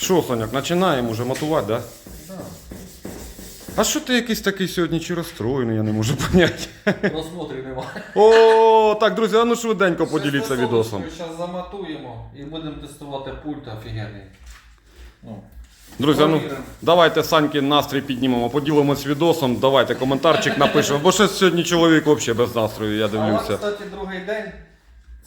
Що, Соняк, починаємо вже матувати, да? Да. А що ти якийсь такий сьогодні чи розстроєний, я не можу поняти. Просмотрів немає. О, так, друзі, а ну швиденько поділіться відосом. Зараз заматуємо і будемо тестувати пульт офігенний. Ну, Друзі, ну давайте Саньки настрій піднімемо, поділимось відосом, давайте коментарчик напишемо, бо щось сьогодні чоловік взагалі без настрою, я а дивлюся. кстати, другий день.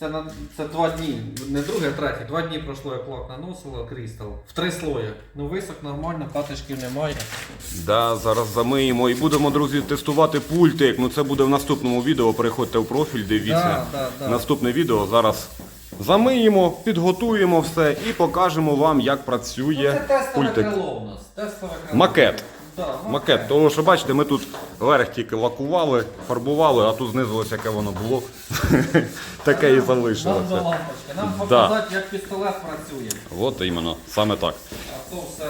Це, на, це два дні, не другий, а третій. Два дні пройшло, як лак наносило крістал. В три слої. Ну висок нормально, катишків немає. Да, зараз замиємо і будемо, друзі, тестувати пультик. Ну це буде в наступному відео. Переходьте в профіль, дивіться. Да, да, да. Наступне відео зараз замиємо, підготуємо все і покажемо вам, як Ну, працює це тестове пультик. крило у нас. Тестове крило. Макет. Макет, тому що бачите, ми тут верх тільки лакували, фарбували, а тут знизу яке воно було. Таке і залишилося. лампочки. Нам показати, як пістолет працює. От іменно, саме так. А то все.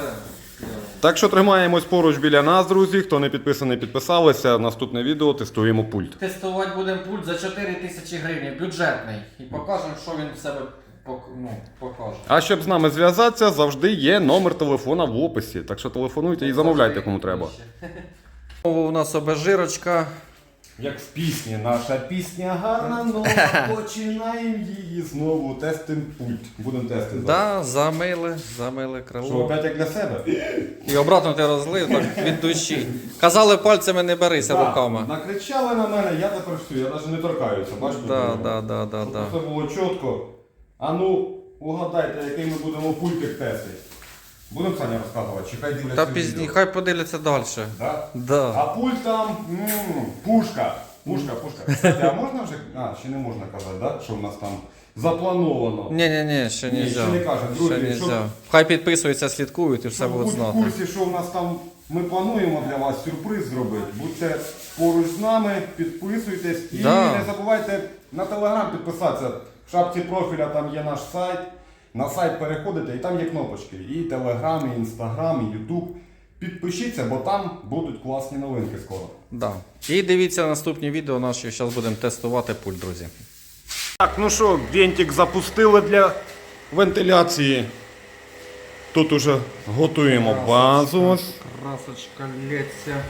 Так що тримаємось поруч біля нас, друзі. Хто не підписаний, підписалися. Наступне відео тестуємо пульт. Тестувати будемо пульт за 4 тисячі гривень, бюджетний. І покажемо, що він в себе пок- ну, покаже. А щоб з нами зв'язатися, завжди є номер телефона в описі. Так що телефонуйте і замовляйте кому треба. У нас обезжирочка. Як в пісні, наша пісня гарна, нова, починаємо її знову. Тестим пульт. Будемо тестити. Да, замили, замили Що, крило. опять як для себе? І обратно ти розлив так від душі. Казали, пальцями не берися Так, руками. Накричали на мене, я тепер все, я навіть не торкаюся. Бачите? Да, да, да, да, Щоб да. Все було чітко. А ну, угадайте, який ми будемо пультик тестити. Будемо Саня розказувати, чи хай дивляться Та пізні, хай подивляться далі. Да? Да. А пульт там м, пушка. Пушка, пушка. Кстати, а можна вже. А, ще не можна казати, да? що в нас там заплановано. Ні, ні, ні, ще Ні, не ще не кажуть. Друзі, Ще щоб- нельзя. Хай підписуються, слідкують і все Щоб будуть будь в знати. курсі, що в нас там ми плануємо для вас сюрприз зробити. Будьте поруч з нами, підписуйтесь і Да. не забувайте на телеграм підписатися. В шапці профіля там є наш сайт. На сайт переходите і там є кнопочки. І Телеграм, і Інстаграм, і Ютуб. Підпишіться, бо там будуть класні новинки скоро. Да. І дивіться наступні відео наші. Зараз будемо тестувати пульт, друзі. Так, ну що, вентик запустили для вентиляції. Тут уже готуємо базу. ось. Красочка лється.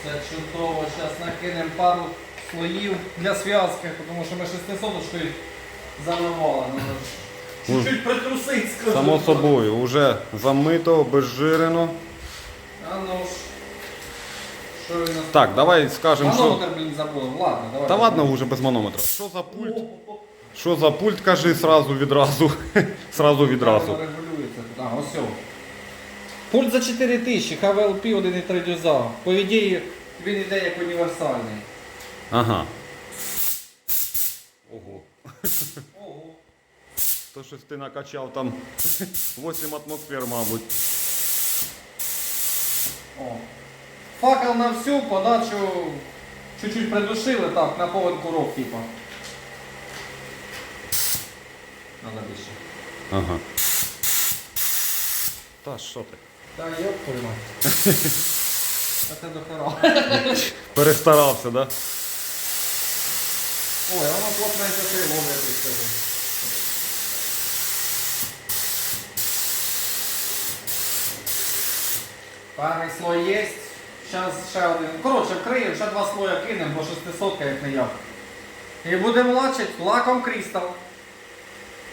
Все чудово. Зараз накинемо пару слоїв для зв'язки, тому що ми 600 заливали. Надо ж Чуть-чуть притрусить, скажу. Само собою, вже замито, обезжирено. А ну ж. Що він нас Так, давай скажемо, що. Манометр, блін, забули. Ладно, давай. Та ладно вже без манометра. Що за пульт? Що за пульт, кажи сразу відразу. сразу відразу. Регулюється. А, ось. Пульт за 4000, ХВЛП 1,3 дюза. По ідеї, він іде як універсальний. Ага. Ого. Ого. То щось ти накачав там 8 атмосфер, мабуть. О. Факел на всю, подачу чуть-чуть придушили, так, на повен курок, типа. Надо більше. Ага. Та що ти? Та йоп твою мать. Та це дохера. Перестарався, да? Ой, а воно плотненько крило, я тобі скажу. Перший слой є. Зараз ще один. Коротше, вкриємо, ще два слоя кинемо, бо 600 як не я. І будемо лачити лаком крістал.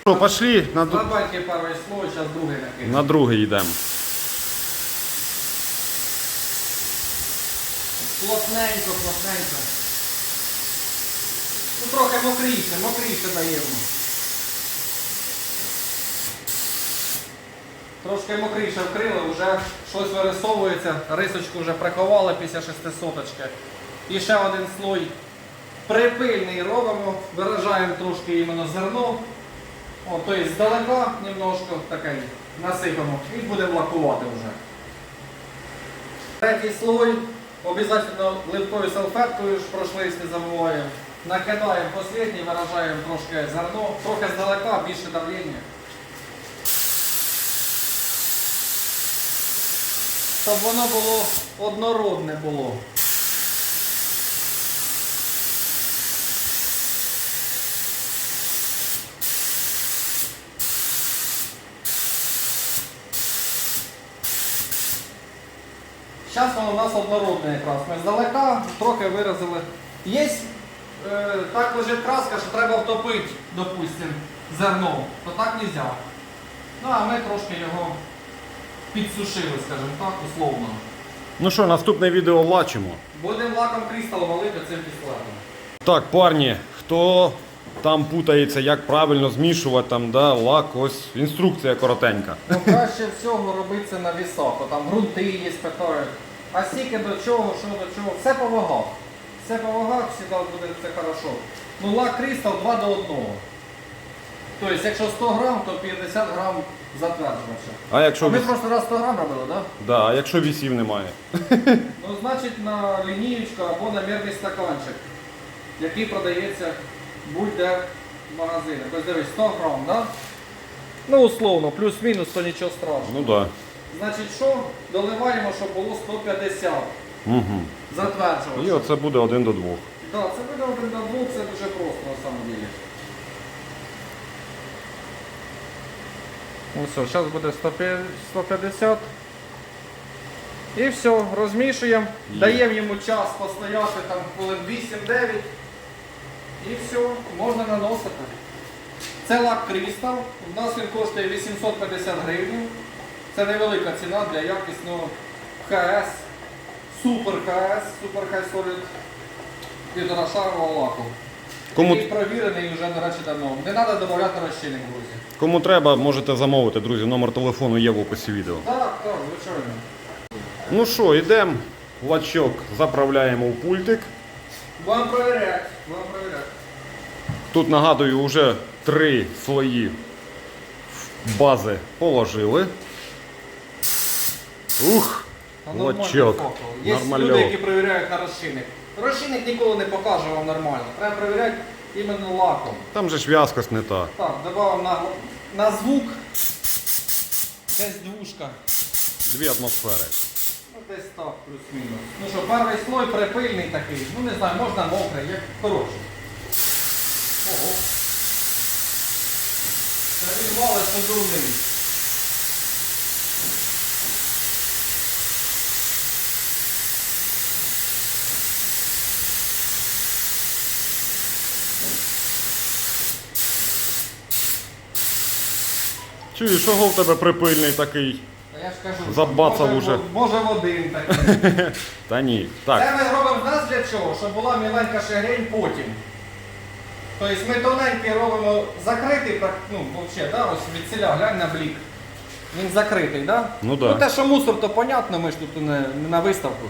Що, пошли на, ду- Слабенький перший слой, зараз другий накинемо. на другий йдемо. Плотненько, плотненько. Ну трохи мокріше, мокріше даємо. Трошки мокріше вкрили, вже щось вирисовується, рисочку вже приховали після шестисоточки. І ще один слой припильний робимо, виражаємо трошки іменно зерно. О, тобто здалека немножко таке насипемо і будемо лакувати вже. Третій слой обов'язково липкою салфеткою ж пройшлись, не забуваємо. Накидаємо останній, виражаємо трошки зерно, трохи здалека, більше давлення. Щоб воно було однородне було. Зараз воно у нас однородне якраз. Ми здалека трохи виразили. Є е, так лежить краска, що треба втопити, допустимо, зерно, то так не можна. Ну а ми трошки його підсушили, скажімо так, условно. Ну що, наступне відео лачимо. Будемо лаком крістал валити цим пістолетом. Так, парні, хто там путається, як правильно змішувати там, да, лак, ось інструкція коротенька. Ну краще всього робити це на вісах, бо там грунти є, питають. А стільки до чого, що до чого, все по вагах. Все по вагах, завжди буде все хорошо. Ну лак крістал 2 до 1. Тобто, якщо 100 грам, то 50 грам затверджувача. А А якщо ми віс... просто раз 100 грам робили, так? Да? да, а якщо вісів немає? Ну, значить, на лінієчку або на мірний стаканчик, який продається будь-де в магазині. Тобто дивись, 100 грам, да? Ну, условно, плюс-мінус, то нічого страшного. Ну так. Значить, що? Доливаємо, щоб було 150. Угу. Затверджувати. І оце буде один до двох. Да, це буде один до двох, це дуже просто на самом деле. Ну все, зараз буде 150. І все, розмішуємо, Є. даємо йому час постояти там хвилин 8-9. І все, можна наносити. Це лак Крістал. У нас він коштує 850 гривень. Це невелика ціна для якісного ХС, Супер ХС, Супер Хай Solid півторашарового лаку. Кому- Який провірений вже, до речі, давно. Не треба додавати розчинник, друзі. Кому треба, можете замовити, друзі. Номер телефону є в описі відео. Так, так, звичайно. Ну що, йдемо. Лачок заправляємо у пультик. Будемо перевіряти, будемо перевіряти. Тут нагадую, вже три слої бази положили. Ух! Лачок. фото. Є Нормальок. люди, які перевіряють на розчинник. Розчинник ніколи не покаже вам нормально. Треба перевіряти іменно лаком. Там же ж в'язкость не та. Так, додамо на, на звук. Десь двушка. Дві атмосфери. Ну десь так, плюс-мінус. Ну що, перший слой припильний такий. Ну не знаю, можна мокрий, як коротше. Ого. Це він валить що в тебе припильний такий? Та я ж кажу, Забацав може, уже. Може в один такий. Та ні. Так, Це ми робимо в нас для чого? Щоб була міленька шагрень потім. Тобто ми тоненький робимо закритий, так, ну, взагалі, да, ось від глянь на блік. Він закритий, да? Ну да. Ну те, що мусор, то понятно, ми ж тут не, не на виставку.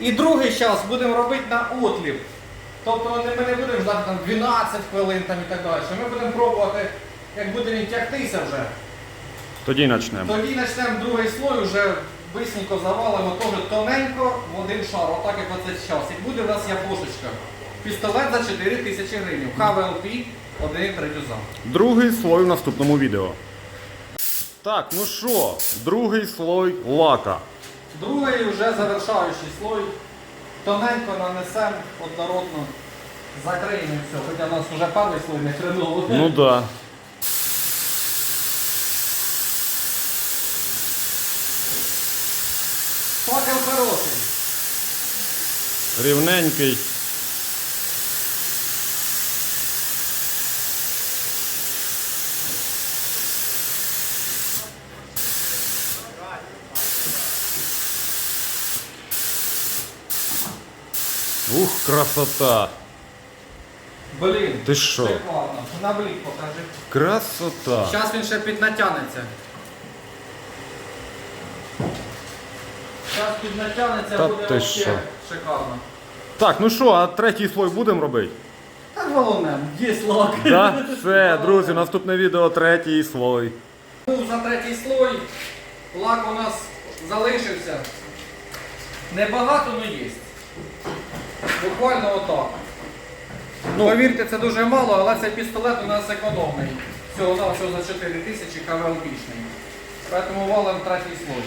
І другий час будемо робити на отлів. Тобто не- ми не будемо ждати там 12 хвилин там, і так далі. Ми будемо пробувати, як буде він тягтися вже. тоді почнемо. Тоді почнемо другий слой, вже бисенько завалимо теж тоненько в один шар, отак як оце час. І буде у нас япошечка. Пістолет за 4 тисячі гривень. ХВЛП 1,3 зам. Другий слой в наступному відео. Так, ну що, другий слой лака. Другий вже завершаючий слой. Тоненько нанесемо однородно. Закриємо все. Хоча у нас вже перший слой не хреново. Ну да. Факел хороший. Рівненький. Ух, красота! Блін. Ти що? Шикарно. На блік покажи. Красота! Зараз він ще піднатягнеться. Піднатягнеться, Та буде ти шикарно. Так, ну що, а третій слой будемо робити? Так головне, є лак. Да? Все, друзі, наступне відео третій слой. Був за третій слой. Лак у нас залишився. Небагато, але є. Буквально отак. Ну, повірте, це дуже мало, але цей пістолет у нас економний. Всього за 4 тисячі КВЛПшний. Тому валимо третій слой.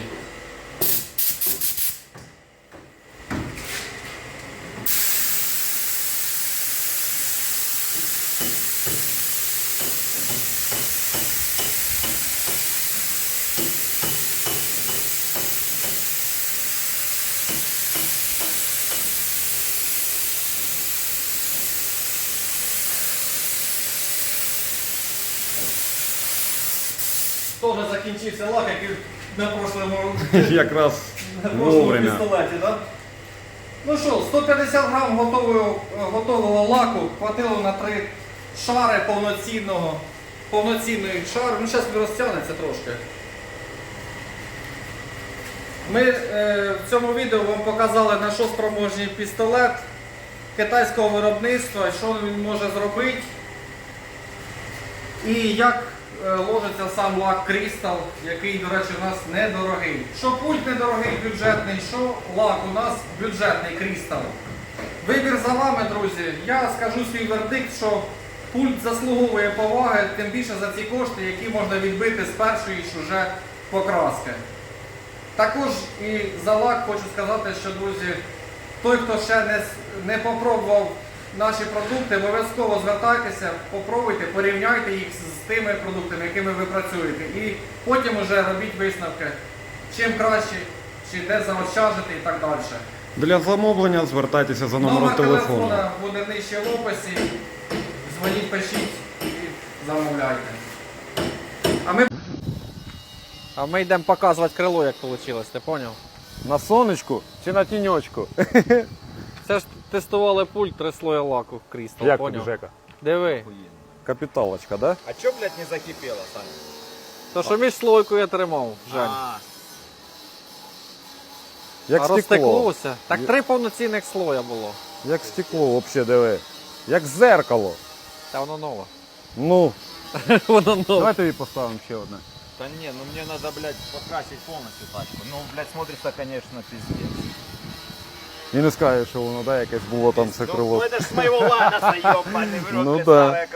Теж закінчився лак, який на прошлому Якраз на прошлому вовремя. пістолеті, да? Ну що, 150 грам готового, готового лаку хватило на три шари повноцінного, повноцінної шари. Ну, зараз розтягнеться трошки. Ми е, в цьому відео вам показали на що спроможний пістолет китайського виробництва, що він може зробити. І як ложиться сам лак Crystal, який, до речі, у нас недорогий. Що пульт недорогий, бюджетний, що лак у нас бюджетний Crystal. Вибір за вами, друзі. Я скажу свій вердикт, що пульт заслуговує поваги, тим більше за ці кошти, які можна відбити з першої ж уже покраски. Також і за лак хочу сказати, що друзі, той, хто ще не, не попробував наші продукти, обов'язково звертайтеся, попробуйте, порівняйте їх з тими продуктами, якими ви працюєте. І потім вже робіть висновки, чим краще, чи де заощаджити і так далі. Для замовлення звертайтеся за номером Номер телефону. телефона буде нижче в описі. Дзвоніть, пишіть і замовляйте. А ми, а ми йдемо показувати крило, як вийшло, ти зрозумів? На сонечку чи на тіньочку? Це ж тестували пульт три слоя лаку Крістал, Як тобі, поняв? Жека? Диви. Капіталочка, да? А чё, блядь, не закипело, Саня? То що між слойкою я тримав, Жень. А, Як а стекло. розтеклося. Так три повноцінних слоя було. Як стекло, взагалі, диви. Як зеркало. Та воно нове. Ну, воно нове. давай тобі поставимо ще одне. да не, ну мне надо, блядь, покрасить полностью тачку. Ну, блядь, смотрится, конечно, пиздец. І не скажеш, що воно да, якесь було там це Ну, крило. это ж с моего ланаса, ёбаный в рот, Ну блядь, да. старое крыло, блядь.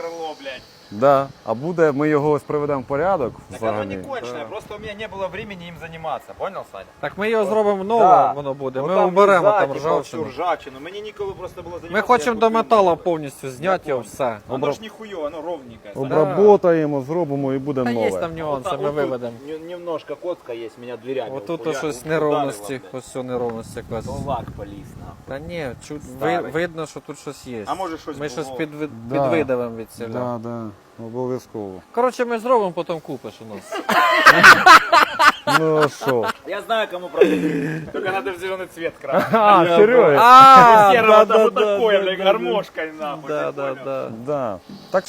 Да. А буде, ми його ось приведемо в порядок Так оно взагалі. не конченое, просто у меня не было времени им заниматься, понял, Саня? Так ми його зробимо нове, Да. воно буде. Ми там уберемо там ржавчину. ржавчину. Мені ніколи просто було заниматься. Ми хочемо до металу повністю зняти його все. Воно ж ніхуйово, воно ровненькое. Саня. Обработаємо, зробимо і буде Та є нове. там нюанси, ми тут виведемо. не- Немножко котка есть, меня дверями. Отут ухуя- щось ударило, неровності, блядь. ось цю неровності якась. То лак поліз, нахуй. Та ні, чуть ви, Старий. видно, що тут щось є. А може щось Ми було? щось підви... Да. підвидавимо від цього. Да, да, обов'язково. Коротше, ми зробимо, потім купиш у нас. Ну а що? Я знаю, кому продать. Только надо в зеленый цвет красить. А, серйозно? А, Серого там вот такое, да, блядь, гармошкой, нахуй. Да, да, да. Да. Так